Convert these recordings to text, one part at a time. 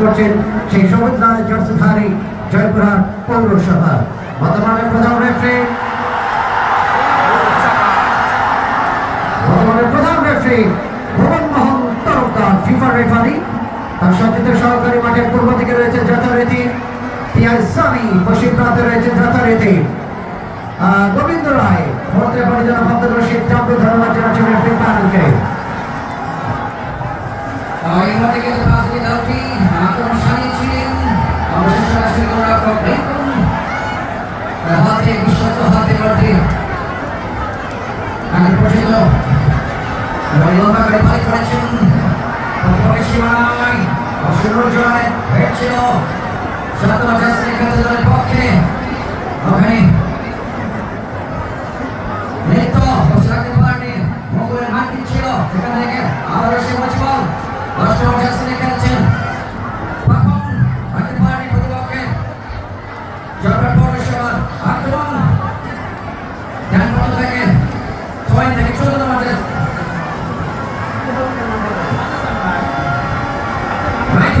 করছেন সেই সবুজ লাল জার্সিধারী জয়পুরহাট পৌরসভা। বর্তমানে প্রধান রেফারি বর্তমানে প্রধান referee Bhuban Mohan Tarafdar FIFA referee তার সাথে সহকারী মাঠের পূর্ব দিকে রয়েছে যথারীতি পিয়ার সামি পশ্চিম প্রান্তে রয়েছে যথারীতি গোবিন্দ রায়। ফোর্থ রেফারি জনাব আব্দুল রশিদ ডাব্লু ধন্যবাদ জানাচ্ছেন রেফারি বেকন হাতে বিশ্বস্ত হাতে মাঠে আগে পর্যন্ত লম্বা করে পারি করেছেন। প্রতিপক্ষের সীমানায় অসুর জয় হয়েছিল খেলতে দলের পক্ষে।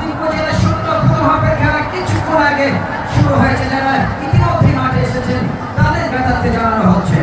দিন পর্যন্ত শূন্য প্রথম হাফের খেলা কিছুক্ষণ আগে শুরু হয়েছে যারা ইতিমধ্যে মাঠে এসেছেন, তাদের ব্যথাতে জানানো হচ্ছে।